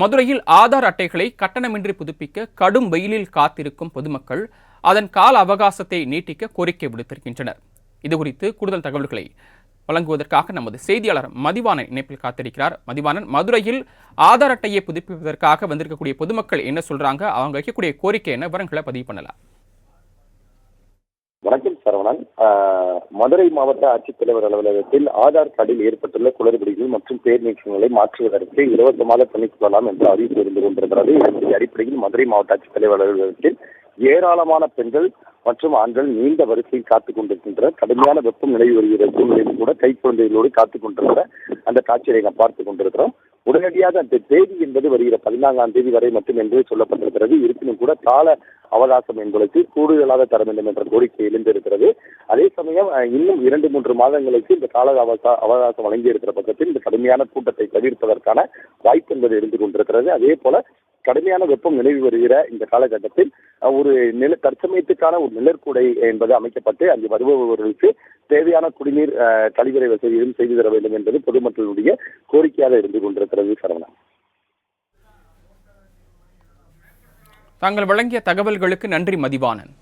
மதுரையில் ஆதார் அட்டைகளை கட்டணமின்றி புதுப்பிக்க கடும் வெயிலில் காத்திருக்கும் பொதுமக்கள் அதன் கால அவகாசத்தை நீட்டிக்க கோரிக்கை விடுத்திருக்கின்றனர். இதுகுறித்து கூடுதல் தகவல்களை வழங்குவதற்காக நமது செய்தியாளர் மதிவாணன் இணைப்பில் காத்திருக்கிறார். மதிவாணன் மதுரையில் ஆதார் அட்டையை புதுப்பிப்பதற்காக வந்திருக்கக்கூடிய பொதுமக்கள் என்ன சொல்றாங்க? அவங்க வைக்கக்கூடிய கோரிக்கை என்ன? விவரங்களை பதிவு பண்ணலாம். வணக்கம் மதுரை மாவட்ட ஆட்சித்தலைவர் அலுவலகத்தில் ஆதார் கார்டில் ஏற்பட்டுள்ள குளறுபடிகள் மற்றும் பேர் நீக்கங்களை மாற்றுவதற்கு இலவசமாக பண்ணிக்கொள்ளலாம் என்று அறிவிப்பு இருந்து கொண்டிருக்கிறது இதனுடைய அடிப்படையில் மதுரை மாவட்ட ஆட்சித்தலைவர் அலுவலகத்தில் ஏராளமான பெண்கள் மற்றும் ஆண்கள் நீண்ட வரிசையில் காத்துக் கொண்டிருக்கின்றனர். கடுமையான வெப்பம் நிலவி வருகிற சூழ்நிலையில் கூட கை குழந்தைகளோடு காத்துக் கொண்டிருக்கிற அந்த காட்சியை நாம் பார்த்துக் கொண்டிருக்கிறோம். உடனடியாக அந்த தேதி என்பது வருகிற பதினான்காம் தேதி வரை மட்டும் என்று சொல்லப்பட்டிருக்கிறது இருப்பினும் கூட கால அவகாசம் என்பதற்கு கூடுதலாக தர வேண்டும் என்ற கோரிக்கை எழுந்திருக்கிறது. அதே சமயம் இன்னும் இரண்டு மூன்று மாதங்களுக்கு இந்த கால அவகாசம் வழங்கி இருக்கிற பக்கத்தில் இந்த கடுமையான கூட்டத்தை தவிர்ப்பதற்கான வாய்ப்பு என்பது இருந்து கொண்டிருக்கிறது. அதே போல கடுமையான வெப்பம் நிலவி வருகிற இந்த காலகட்டத்தில் ஒரு நில தற்சமயத்துக்கான ஒரு நிழற்குடை என்பது அமைக்கப்பட்டு அங்கு வருபவர்களுக்கு தேவையான குடிநீர் அஹ், கழிவறை வசதியும் செய்து தர வேண்டும் என்பது பொதுமக்களுடைய கோரிக்கையாக இருந்து கொண்டிருக்கிறது சரவணா. தாங்கள் வழங்கிய தகவல்களுக்கு நன்றி மதிவானன்.